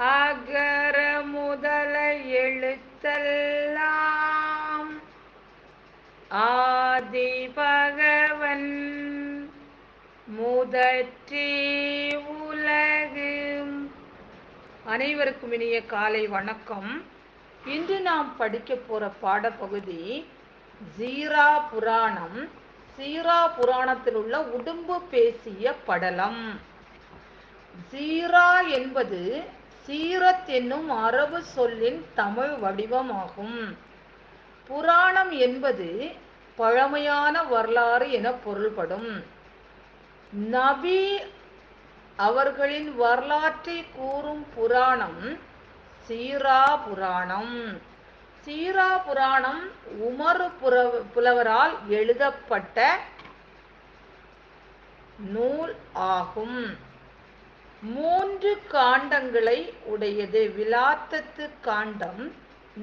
அகர முதல எழுத்தெல்லாம். ஆதி பகவன் முதற்றே உலகு. அனைவருக்கும் இனிய காலை வணக்கம். இன்று நாம் படிக்க போற பாடப்பகுதி ஜீரா புராணம். சீரா புராணத்தில் உள்ள உடும்பு பேசிய படலம். ஜீரா என்பது சீரத் என்னும் அரபு சொல்லின் தமிழ் வடிவமாகும். புராணம் என்பது பழமையான வரலாறு என பொருள்படும். நபி அவர்களின் வரலாற்றை கூறும் புராணம் சீரா புராணம். சீரா புராணம் உமர் புலவரால் எழுதப்பட்ட நூல் ஆகும். மூன்று காண்டங்களை உடையது. விலாத்தத்து காண்டம்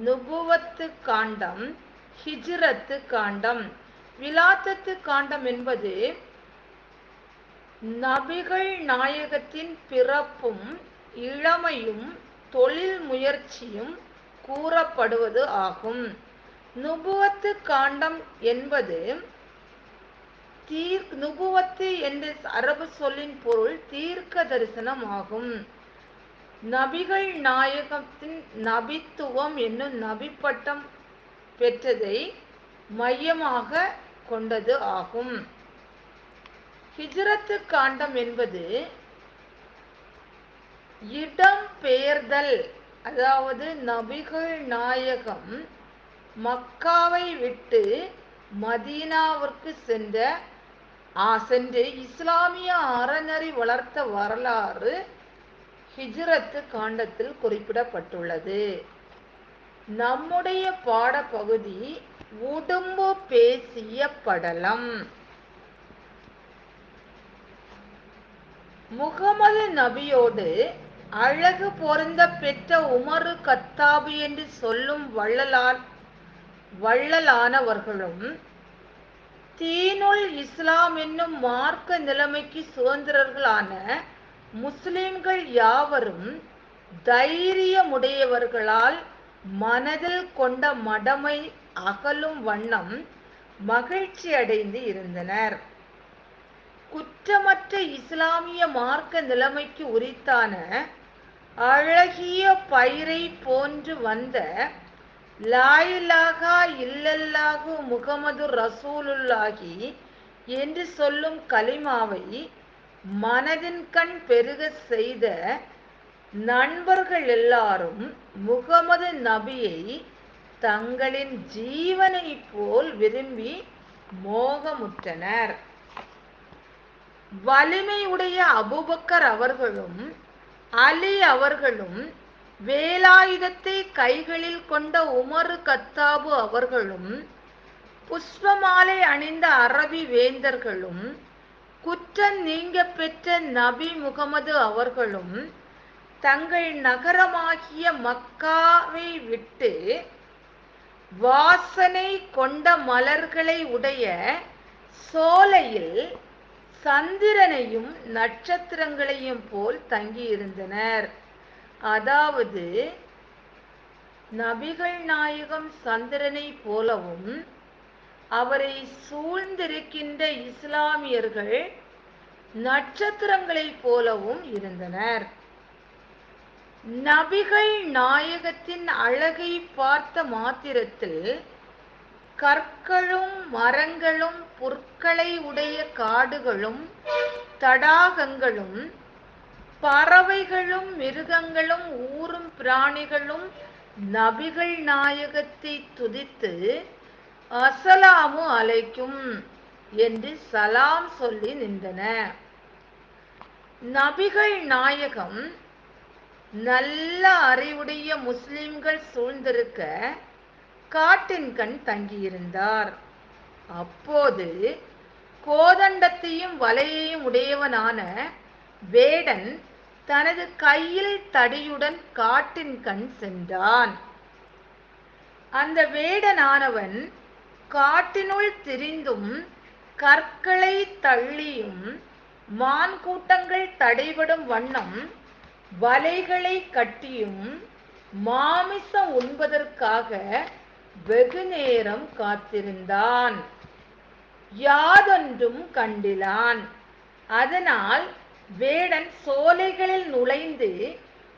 நுபுவத்து காண்டம் ஹிஜ்ரத்து காண்டம். விலாத்தத்து காண்டம் என்பது நபிகள் நாயகத்தின் பிறப்பும் இளமையும் தொழில் முயற்சியும் கூறப்படுவது ஆகும். நுபுவத்து காண்டம் என்பது தீர் நுபுவத்து என்ற அரபு சொல்லின் பொருள் தீர்க்க தரிசனம் ஆகும். நபிகள் நாயகத்தின் நபித்துவம் என்னும் நபி பட்டம் பெற்றதை மையமாக கொண்டது ஆகும். ஹிஜ்ரத்து காண்டம் என்பது இடம் பெயர்தல் அதாவது நபிகள் நாயகம் மக்காவை விட்டு மதீனாவிற்கு சென்ற சென்று இஸ்லாமிய அறநெறி வளர்த்த வரலாறு ஹிஜ்ரத்து காண்டத்தில் குறிப்பிடப்பட்டுள்ளது. நம்முடைய பாடப்பகுதி உடும்பு பேசிய படலம். முகமது நபியோடு அழகு பொருந்த பெற்ற உமரு கத்தாபு என்று சொல்லும் வள்ளலால் வள்ளலானவர்களும் தீனுல் இஸ்லாம் என்னும் மார்க்க நிலைமைக்கு சுதந்திரர்களான முஸ்லிம்கள் யாவரும் தைரியமுடையவர்களால் மனதில் கொண்ட மடமை அகலும் வண்ணம் மகிழ்ச்சி அடைந்து இருந்தனர். குற்றமற்ற இஸ்லாமிய மார்க்க நிலைமைக்கு உரித்தான அழகிய பயிரை போன்று வந்த லாயிலாகா இல்லல்லாஹு முகமது ரசூலுல்லாகி என்று சொல்லும் கலிமாவை மனதின் கண் பெருக செய்த நண்பர்கள் எல்லாரும் முகமது நபியை தங்களின் ஜீவனை போல் விரும்பி மோகமுற்றனர். வலிமையுடைய அபூபக்கர் அவர்களும் அலி அவர்களும் வேலாயுதத்தை கைகளில் கொண்ட உமரு கத்தாபு அவர்களும் புஷ்பமாலை அணிந்த அரபி வேந்தர்களும் குற்றம் நீங்க பெற்ற நபி முகமது அவர்களும் தங்கள் நகரமாகிய மக்காவை விட்டு வாசனை கொண்ட மலர்களை உடைய சோலையில் சந்திரனையும் நட்சத்திரங்களையும் போல் தங்கியிருந்தனர். அதாவது நபிகள் நாயகம் சந்திரனை போலவும் அவரை சூழ்ந்திருக்கின்ற இஸ்லாமியர்கள் நட்சத்திரங்களைப் போலவும் இருந்தனர். நபிகள் நாயகத்தின் அழகை பார்த்த மாத்திரத்தில் கற்களும் மரங்களும் புற்களை உடைய காடுகளும் தடாகங்களும் பறவைகளும் மிருகங்களும் ஊரும் பிராணிகளும் நபிகள் நாயகத்தை துதித்து அசலாமு அலைக்கும் என்று சலாம் சொல்லி நின்றன. நபிகள் நாயகம் நல்ல அறிவுடைய முஸ்லிம்கள் சூழ்ந்திருக்க காட்டின் கண் தங்கியிருந்தார். அப்போது கோதண்டத்தையும் வலையையும் உடையவனான வேடன் தனது கையில் தடியுடன் காட்டின் கண் சென்றான். அந்த வேடனானவன் காட்டினுள் திரிந்தும் கற்களை தள்ளியும் மான் கூட்டங்கள் தடைபடும் வண்ணம் வலைகளை கட்டியும் மாமிசம் உண்பதற்காக வெகு நேரம் காத்திருந்தான். யாதொன்றும் கண்டிலான். அதனால் வேடன் சோலைகளில் நுழைந்து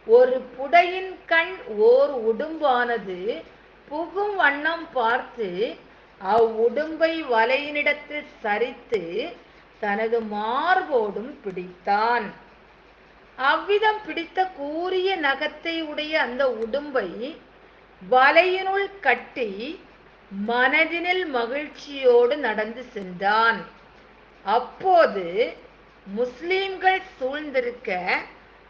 ஒரு புடையின் கண் ஓர் உடும்பானது புகும் வண்ணம் பார்த்து அவ்வுடும்பை வலையினிடத்தில் சரித்து தனது மார்போடும் பிடித்தான். அவ்விதம் பிடித்த கூரிய நகத்தை உடைய அந்த உடும்பை வலையினுள் கட்டி மனதினில் மகிழ்ச்சியோடு நடந்து சென்றான். அப்போது முஸ்லீம்கள் சூழ்ந்திருக்க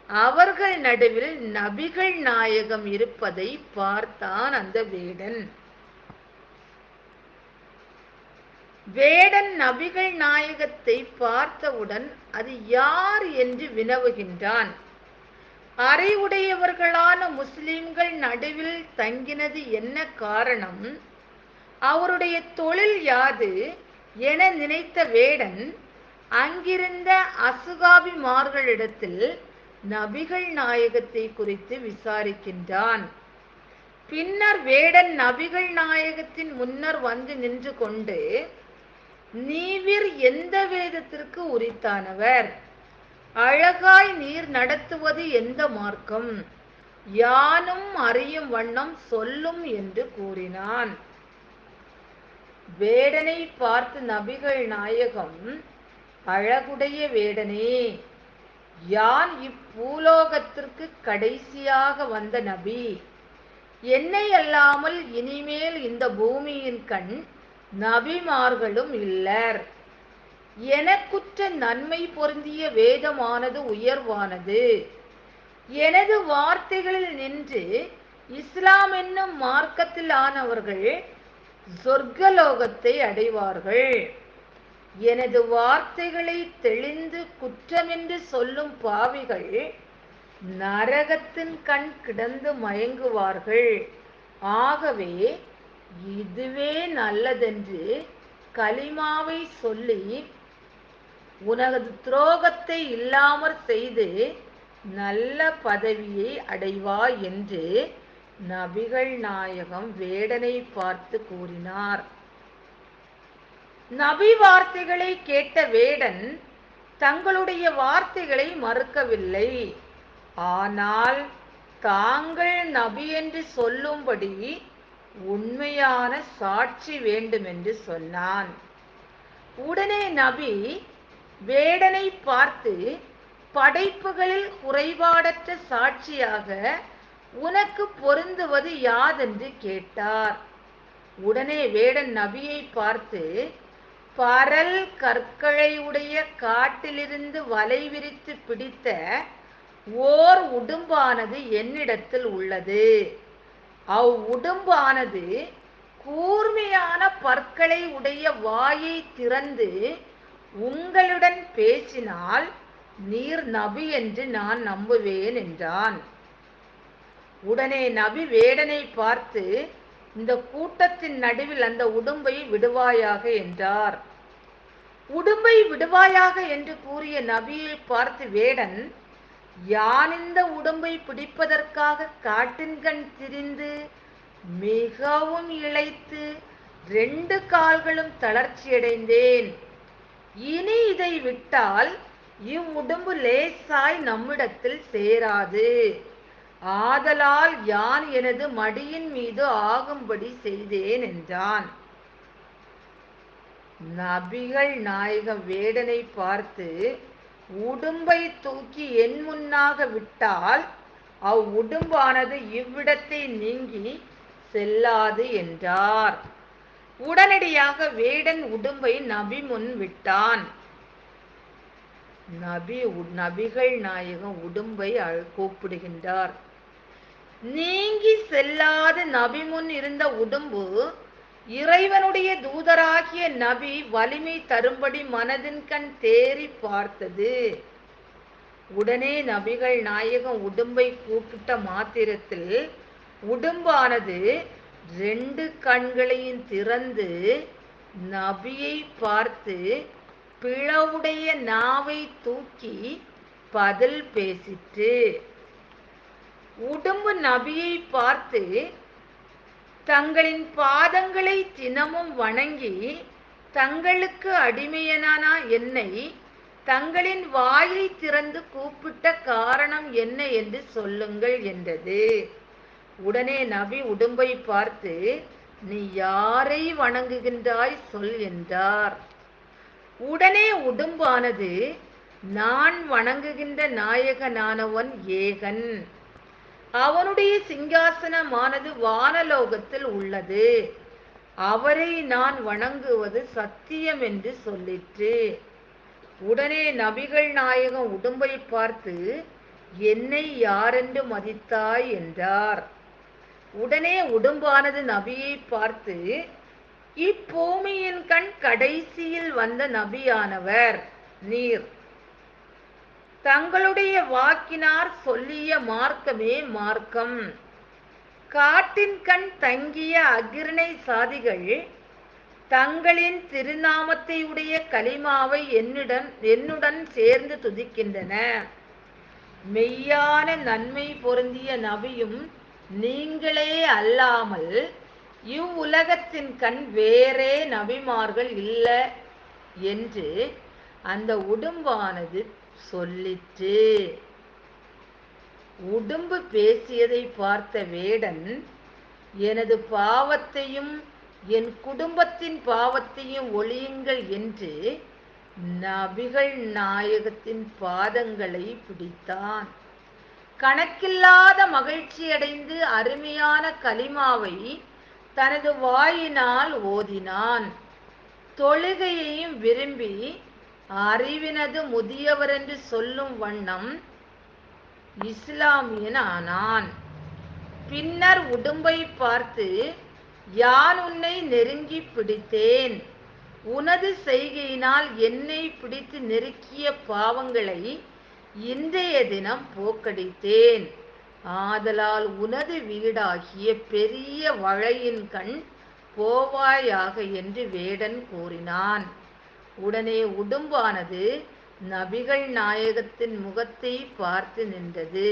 அவர்கள் நடுவில் நபிகள் நாயகம் இருப்பதை பார்த்தான் அந்த வேடன். வேடன் நபிகள் நாயகத்தை பார்த்தவுடன் அது யார் என்று வினவுகின்றான். அறிவுடையவர்களான முஸ்லிம்கள் நடுவில் தங்கினது என்ன காரணம்? அவருடைய தொழில் யாது? என நினைத்த வேடன் அங்கிருந்த அசுகாபிமார்களிடத்தில் நபிகள் நாயகத்தை குறித்து விசாரிக்கின்றான். பின்னர் வேடன் நபிகள் நாயகத்தின் முன்னர் வந்து நின்று கொண்டு நீவிர் எந்த வேதத்திற்கு உரித்தானவர்? அழகாய் நீர் நடத்துவது எந்த மார்க்கம்? யானும் அறியும் வண்ணம் சொல்லும் என்று கூறினான். வேடனை பார்த்து நபிகள் நாயகம் அழகுடைய வேடனே. யான் இப்பூலோகத்திற்கு கடைசியாக வந்த நபி? என்னை அல்லாமல் இனிமேல் இந்த பூமியின் கண் நபிமார்களும் இல்லர். எனக்குற்ற நன்மை பொருந்திய வேதமானது உயர்வானது. எனது வார்த்தைகளில் நின்று இஸ்லாம் என்னும் மார்க்கத்தில் ஆனவர்கள் சொர்க்கலோகத்தை அடைவார்கள். எனது வார்த்தைகளை தெளிந்து குற்றமென்று சொல்லும் பாவிகள் நரகத்தின் கண் கிடந்து மயங்குவார்கள். ஆகவே இதுவே நல்லதென்று கலிமாவை சொல்லி உனது துரோகத்தை இல்லாமற் செய்து நல்ல பதவியை அடைவாய் என்று நபிகள் நாயகம் வேடனை பார்த்து கூறினார். நபி வார்த்தைகளை கேட்ட வேடன் தங்களுடைய வார்த்தைகளை மறுக்கவில்லை. ஆனால் தாங்கள் நபி என்று சொல்லும்படி உண்மையான சாட்சி வேண்டும் என்று சொன்னான். உடனே நபி வேடனை பார்த்து படைப்புகளில் குறைபாடற்ற சாட்சியாக உனக்கு பொருந்துவது யாதென்று கேட்டார். உடனே வேடன் நபியை பார்த்து பரல் கற்களை உடைய காட்டிலிருந்து வலை விரித்து பிடித்த ஓர் உடும்பானது என்னிடத்தில் உள்ளது. அவ் உடும்பானது கூர்மையான பற்களை உடைய வாயை திறந்து உங்களுடன் பேசினால் நீர் நபி என்று நான் நம்புவேன் என்றான். உடனே நபி வேடனை பார்த்து இந்த கூட்டத்தின் நடுவில் அந்த உடும்பை விடுவாயாக என்றார். உடும்பை விடுவாயாக என்று கூறிய நபியை பார்த்து வேடன் யான் இந்த உடம்பை பிடிப்பதற்காக காட்டின்கண் திரிந்து மிகவும் இழைத்து ரெண்டு கால்களும் தளர்ச்சியடைந்தேன். இனி இதை விட்டால் இவ்வுடம்பு லேசாய் நம்மிடத்தில் சேராது. ஆதலால் யான் எனது மடியின் மீது ஆகும்படி செய்தேன் என்றான். நபிகள் நாயகம் வேடனை பார்த்து உடும்பை தூக்கி என் முன்னாக விட்டால் அவ் உடும்பானது இவ்விடத்தை நீங்கி செல்லாது என்றார். உடனடியாக வேடன் உடும்பை நபி முன் விட்டான். நபி உ- நபிகள் நாயகம் உடும்பை அழ- கூப்பிடுகின்றார். நீங்கி செல்லாது நபி முன் இருந்த உடும்பு இறைவனுடைய தூதராகிய நபி வலிமை தரும்படி மனதின் கண் தேறி பார்த்தது. உடனே நபிகள் நாயகம் உடும்பை கூப்பிட்ட மாத்திரத்தில் உடும்பானது ரெண்டு கண்களையும் திறந்து நபியை பார்த்து பிளவுடைய நாவை தூக்கி பதில் பேசிற்று. உடம்பு நபியை பார்த்து தங்களின் பாதங்களை தினமும் வணங்கி தங்களுக்கு அடிமையனானா என்னை தங்களின் வாயை திறந்து கூப்பிட்ட காரணம் என்ன என்று சொல்லுங்கள் என்றது. உடனே நபி உடும்பை பார்த்து நீ யாரை வணங்குகின்றாய் சொல் என்றார். உடனே உடும்பானது நான் வணங்குகின்ற நாயகனானவன் ஏகன். அவனுடைய சிங்காசனமானது வானலோகத்தில் உள்ளது. அவரை நான் வணங்குவது சத்தியம் என்று சொல்லிற்று. உடனே நபிகள் நாயகம் உடம்பை பார்த்து என்னை யாரென்று மதித்தாய்? என்றார். உடனே உடும்பானது நபியை பார்த்து இப்பூமியின் கண் கடைசியில் வந்த நபியானவர் நீர் தங்களுடைய வாக்கினார் சொல்லிய மார்க்கமே மார்க்கம். காட்டின் கண் தங்கிய அகிர்ணை சாதிகள் தங்களின் திருநாமத்தை உடைய கலிமாவை என்னுடன் என்னுடன் சேர்ந்து துதிக்கின்றன. மெய்யான நன்மை பொருந்திய நபியும் நீங்களே அல்லாமல் இவ்வுலகத்தின் கண் வேறே நபிமார்கள் இல்லை என்று அந்த உடும்பானது சொல்லிற்று. உடும்பு பேசியதை பார்த்த வேடன் எனது பாவத்தையும் என் குடும்பத்தின் பாவத்தையும் ஒழியுங்கள் என்று நபிகள் நாயகத்தின் பாதங்களை பிடித்தான். கணக்கில்லாத மகிழ்ச்சியடைந்து அருமையான கலிமாவை தனது வாயினால் ஓதினான். தொழுகையையும் விரும்பி அறிவினது முதியவர் என்று சொல்லும் வண்ணம் இஸ்லாமியன் ஆனான் பின்னர் உடும்பை பார்த்து யான் உன்னை நெருங்கி பிடித்தேன்? உனது செய்கையினால் என்னை பிடித்து நெருக்கிய பாவங்களை இன்றைய தினம் போக்கடித்தேன். ஆதலால் உனது வீடாகிய பெரிய வளையின் கண் போவாயாக என்று வேடன் கூறினான். உடனே உடும்பானது நபிகள் நாயகத்தின் முகத்தை பார்த்து நின்றது.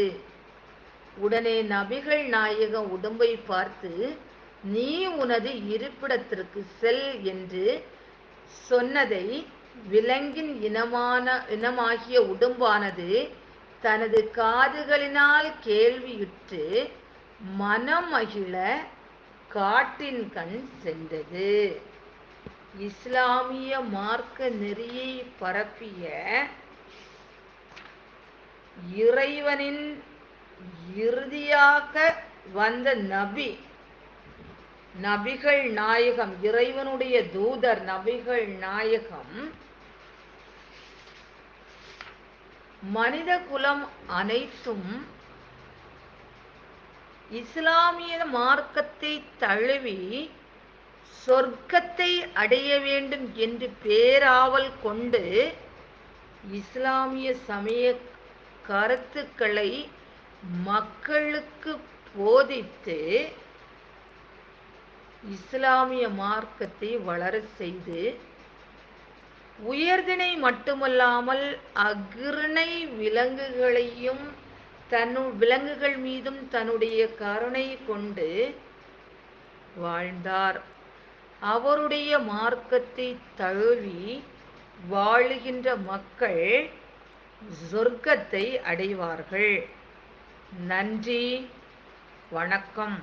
உடனே நபிகள் நாயகம் உடம்பை பார்த்து நீ உனது இருப்பிடத்திற்கு செல் என்று சொன்னதை விலங்கின் இனமான இனமாகிய உடும்பானது தனது காதுகளினால் கேள்வியுற்று மனமகிழ காட்டின் கண் சென்றது. இஸ்லாமிய மார்க்க நெறியை பரப்பிய இறைவனின் இறுதியாக வந்த நபி நபிகள் நாயகம் இறைவனுடைய தூதர் நபிகள் நாயகம் மனித குலம் அனைத்தும் இஸ்லாமிய மார்க்கத்தை தழுவி சொர்க்கத்தை அடைய வேண்டும் என்று பேராவல் கொண்டு இஸ்லாமிய சமய கருத்துக்களை மக்களுக்கு போதித்து இஸ்லாமிய மார்க்கத்தை வளர செய்து உயர்தினை மட்டுமல்லாமல் அகிருணை விலங்குகளையும் தன்னு விலங்குகள் மீதும் தன்னுடைய கருணை கொண்டு வாழ்ந்தார். அவருடைய மார்க்கத்தை தழுவி வாழுகின்ற மக்கள் சொர்க்கத்தை அடைவார்கள். நன்றி வணக்கம்.